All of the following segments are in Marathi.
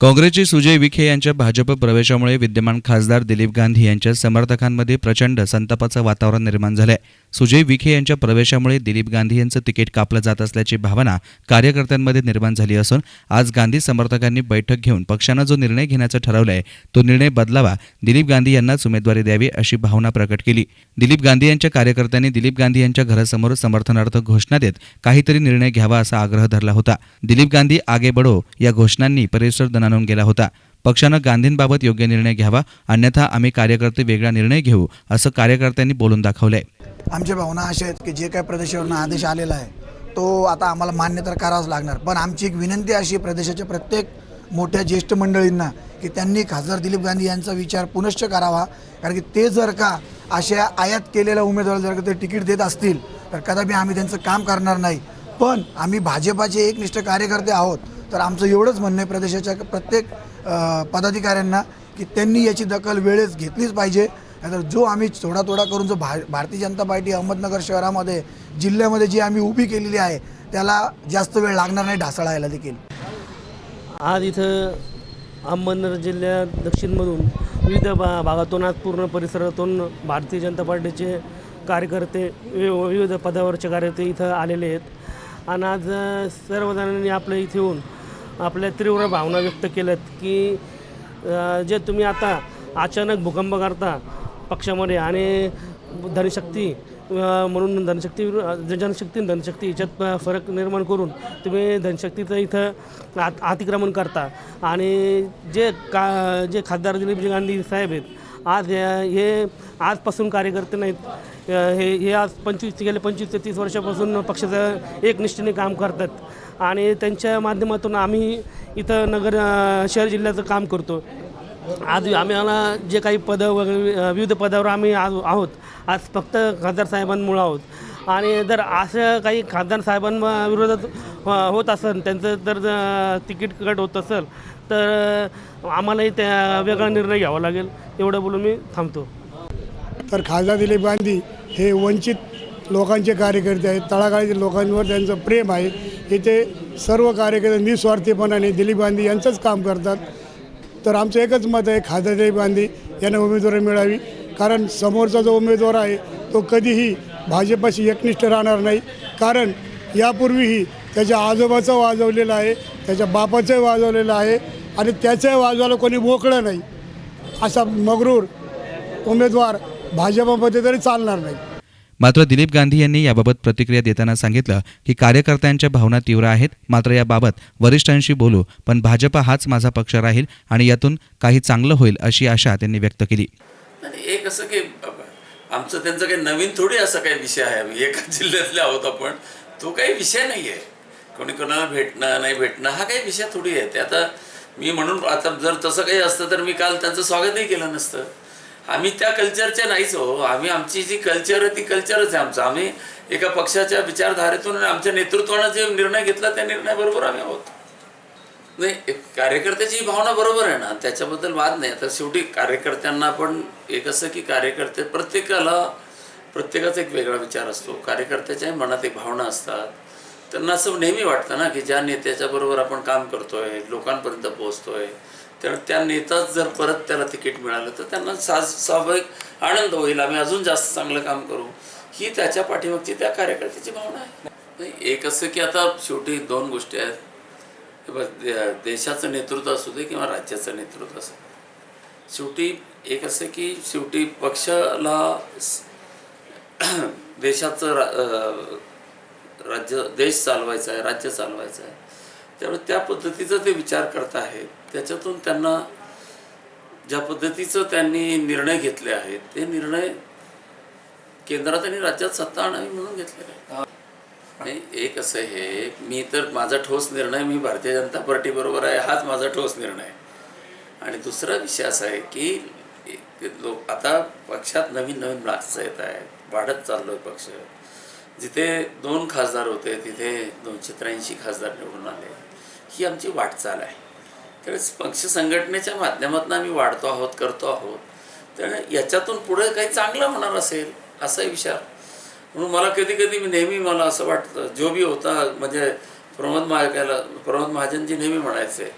काँग्रेसचे सुजय विखे यांच्या भाजप प्रवेशामुळे विद्यमान खासदार दिलीप गांधी यांच्या समर्थकांमध्ये प्रचंड संतापाचं वातावरण निर्माण झालंय. सुजय विखे यांच्या प्रवेशामुळे दिलीप गांधी यांचं तिकीट कापलं जात असल्याची भावना कार्यकर्त्यांमध्ये निर्माण झाली असून आज गांधी समर्थकांनी बैठक घेऊन पक्षानं जो निर्णय घेण्याचं ठरवलंय तो निर्णय बदलावा दिलीप गांधी यांनाच उमेदवारी द्यावी अशी भावना प्रकट केली. दिलीप गांधी यांच्या कार्यकर्त्यांनी दिलीप गांधी यांच्या घरासमोर समर्थनार्थ घोषणा देत काहीतरी निर्णय घ्यावा असा आग्रह धरला होता. दिलीप गांधी आगे बडो या घोषणांनी परिसर दणानून गेला होता. पक्षानं गांधींबाबत योग्य निर्णय घ्यावा अन्यथा आम्ही कार्यकर्ते वेगळा निर्णय घेऊ असं कार्यकर्त्यांनी बोलून दाखवलंय. आमच्या भावना अशा आहेत की जे काही प्रदेशावरून आदेश आलेला आहे तो आता आम्हाला मान्य तर करावाच लागणार. पण आमची एक विनंती अशी प्रदेशाच्या प्रत्येक मोठ्या ज्येष्ठ मंडळींना की त्यांनी खासदार दिलीप गांधी यांचा विचार पुनश्च करावा. कारण की ते जर का अशा आयात केलेल्या उमेदवार जर का ते तिकीट देत असतील तर कदापि आम्ही त्यांचं काम करणार नाही. पण आम्ही भाजपाचे एकनिष्ठ कार्यकर्ते आहोत. तर आमचं एवढंच म्हणणं आहे प्रदेशाच्या प्रत्येक पदाधिकाऱ्यांना की त्यांनी याची दखल वेळेस घेतलीच पाहिजे. नाहीतर जो आम्ही थोडा थोडा करून जो भा भारतीय जनता पार्टी अहमदनगर शहरामध्ये जिल्ह्यामध्ये जी आम्ही उभी केलेली आहे त्याला जास्त वेळ लागणार नाही ढासळायला देखील. आज इथं अहमदनगर जिल्ह्यात दक्षिणमधून विविध भा भागातून आज पूर्ण परिसरातून भारतीय जनता पार्टीचे कार्यकर्ते वि- विविध पदावरचे कार्यकर्ते इथं आलेले आहेत. आणि आज सर्वजणांनी आपल्या इथे येऊन आपल्या तीव्र भावना व्यक्त केल्यात की जे तुम्ही आता अचानक भूकंप करता पक्षामध्ये आणि धनशक्ती म्हणून धनशक्ती जनशक्ती धनशक्ती याच्यात फरक निर्माण करून तुम्ही धनशक्तीचं इथं आत अतिक्रमण करता. आणि जे का जे खासदार दिलीपजी गांधी साहेब आहेत आज हे आजपासून कार्यकर्ते नाहीत. हे हे आज पंचवीस गेले पंचवीस ते तीस वर्षापासून पक्षाचं एकनिष्ठेने काम करतात. आणि त्यांच्या माध्यमातून आम्ही इथं नगर शहर जिल्ह्याचं काम करतो. आज आम्हाला जे काही पदं वगैरे विविध पदावर आम्ही आज आहोत. आज फक्त खासदार साहेबांमुळं आहोत. आणि जर असं काही खासदार साहेबांविरोधात होत असेल त्यांचं जर तिकीट कट होत असेल तर आम्हालाही त्या वेगळा निर्णय घ्यावा लागेल. एवढं बोलून मी थांबतो. तर खासदार दिलीप गांधी हे वंचित लोकांचे कार्यकर्ते आहेत. तळागाळीतील लोकांवर त्यांचं प्रेम आहे. इथे सर्व कार्यकर्ते निस्वार्थीपणाने दिलीप गांधी यांचंच काम करतात. तर आमचं एकच मत आहे खासदार दिलीप गांधी यांना उमेदवारी मिळावी. कारण समोरचा जो उमेदवार आहे तो कधीही भाजपाशी एकनिष्ठ राहणार नाही. कारण यापूर्वीही त्याच्या आजोबाचं वाजवलेलं आहे त्याच्या बापाचं वाजवलेलं आहे. आणि त्याचं वाजवायला कोणी मोकळं नाही. असा मगरूर उमेदवार भाजपमध्ये तरी चालणार नाही. मात्र दिलीप गांधी यांनी याबाबत प्रतिक्रिया देताना सांगितलं की कार्यकर्त्यांच्या भावना तीव्र आहेत. मात्र याबाबत वरिष्ठांशी बोलू पण भाजपा हाच माझा पक्ष राहील आणि यातून काही चांगलं होईल अशी आशा त्यांनी व्यक्त केली. एक असं की आमचं त्यांचं काही नवीन थोडी असा काही विषय आहे. आम्ही एका जिल्ह्यातले आहोत आपण. तो काही विषय नाही आहे कोणी कोणाला भेटणं नाही भेटणं हा काही विषय थोडी आहे. ते आता मी म्हणून आता जर तसं काही असतं तर मी काल त्यांचं स्वागतही केलं नसतं. आम्ही त्या कल्चरचे नाहीच हो. आम्ही आमची जी कल्चर आहे ती कल्चरच आहे आमचं. आम्ही एका पक्षाच्या विचारधारेतून आणि आमच्या नेतृत्वानं जे निर्णय घेतला त्या निर्णयाबरोबर आम्ही आहोत. नाही कार्यकर्त्याची भावना बरोबर आहे ना. त्याच्याबद्दल वाद नाही. तर शेवटी कार्यकर्त्यांना पण एक असं की कार्यकर्ते प्रत्येकाला प्रत्येकाचा एक वेगळा विचार असतो. कार्यकर्त्याच्याही मनात एक भावना असतात. त्यांना असं नेहमी वाटतं ना की ज्या नेत्याच्या बरोबर आपण काम करतोय लोकांपर्यंत पोहोचतोय तर त्या नेताच जर परत त्याला तिकीट मिळालं तर त्यांना सा स्वाभाविक आनंद होईल. आम्ही अजून जास्त चांगलं काम करू. ही त्याच्या पाठीमागची त्या कार्यकर्त्याची भावना आहे. नाही, एक असं की आता शेवटी दोन गोष्टी आहेत. बघ, देशाचं नेतृत्व असू दे किंवा राज्याचं नेतृत्व असू दे. शेवटी एक असं की शेवटी पक्षाला देशाचं रा राज्य देश चालवायचा आहे राज्य चालवायचं आहे. त्यामुळे त्या पद्धतीचा ते विचार करत आहेत. त्याच्यातून त्यांना ज्या पद्धतीचं त्यांनी निर्णय घेतले आहेत ते निर्णय केंद्रात आणि राज्यात सत्ता आणावी म्हणून घेतलेले आहेत. आणि एक असं हे मी तर माझा ठोस निर्णय मी भारतीय जनता पार्टी बरोबर आहे हाच माझा ठोस निर्णय. आणि दुसरा विषय असा आहे की लोक आता पक्षात नवीन नवीन माणसं येत आहेत वाढत चाललो आहे पक्ष. जिथे दोन खासदार होते तिथे दोनशे त्र्याऐंशी खासदार निवडून आले. ही आमची वाटचाल आहे. त्यावेळेस पक्ष संघटनेच्या माध्यमातून आम्ही वाढतो आहोत करतो आहोत. त्यामुळे याच्यातून पुढे काही चांगलं होणार असेल असाही विचार. म्हणून मला कधी कधी मी नेहमी मला असं वाटतं जो बी होता म्हणजे प्रमोद महाकाला प्रमोद महाजनजी नेहमी म्हणायचे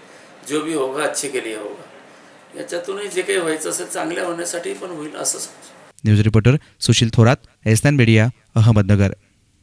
जो भी होगा अच्छे के लिए होगा. याच्यातूनही जे काही व्हायचं असेल चांगल्या होण्यासाठी पण होईल असं समजू न्यूज रिपोर्टर सुशील थोरात एसन मीडिया अहमदनगर.